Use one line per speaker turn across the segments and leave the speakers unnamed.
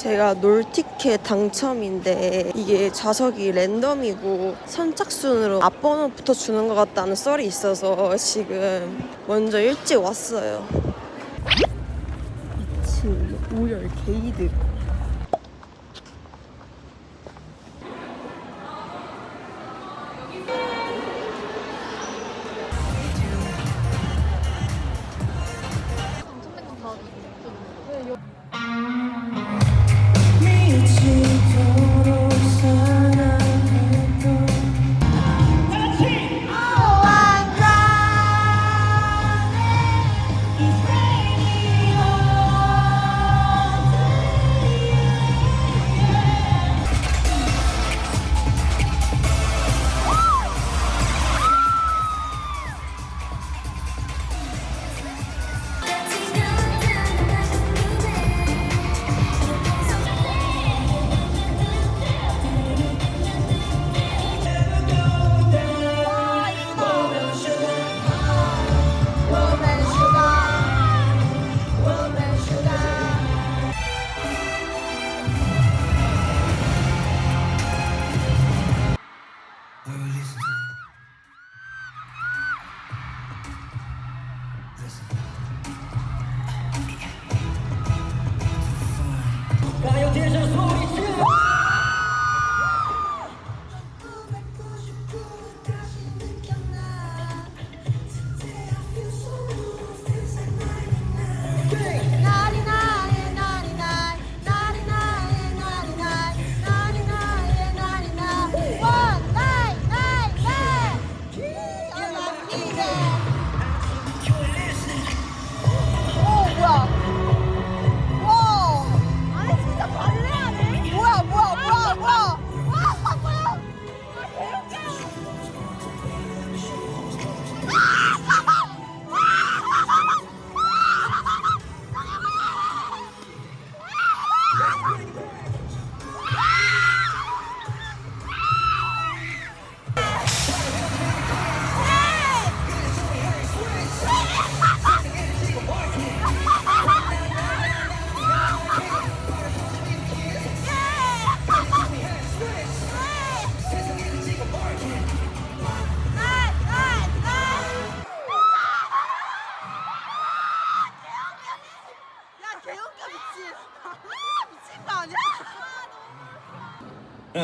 제가 놀티켓 당첨인데 이게 좌석이 랜덤이고 선착순으로 앞번호부터 주는 것 같다는 썰이 있어서 지금 먼저 일찍 왔어요. 미친 오열 게이드.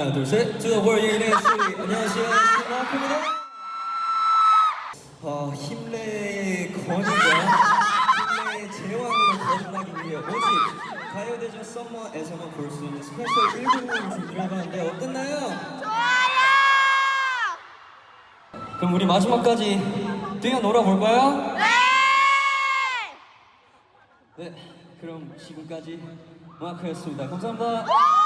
하나 둘셋 the world 얘기는 소리 안녕하세요 스마크입니다 어, 힘내의 권위가 힘내의 제왕으로 거듭나기 위해 오직 가요대전 썸머에서만 볼 수 있는 스페셜 1공을 준비를 해봤는데 어땠나요? 좋아요! 그럼 우리 마지막까지 뛰어놀아 볼까요? 네! 네 그럼 지금까지 마크였습니다 감사합니다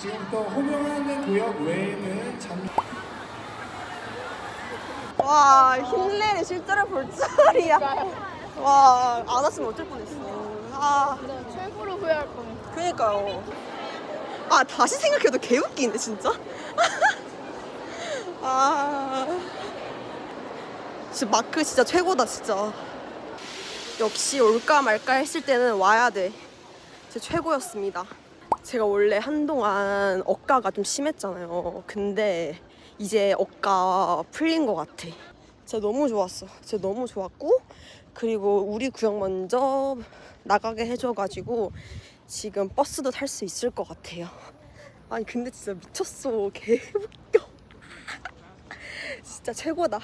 지금부터 호명하는 구역 외에는
잠와 흰내를 실제로 볼 줄이야. 와 안 왔으면 어쩔 뻔했어. 아
최고로 후회할 뻔.
그니까요. 아 다시 생각해도 개웃기네 진짜. 아 진짜 마크 진짜 최고다 진짜. 역시 올까 말까 했을 때는 와야 돼. 진짜 최고였습니다. 제가 원래 한동안 억가가 좀 심했잖아요. 근데 이제 억가 풀린 것 같아. 진짜 너무 좋았어. 진짜 너무 좋았고 그리고 우리 구역 먼저 나가게 해줘가지고 지금 버스도 탈 수 있을 것 같아요. 아니 근데 진짜 미쳤어. 개 웃겨. 진짜 최고다.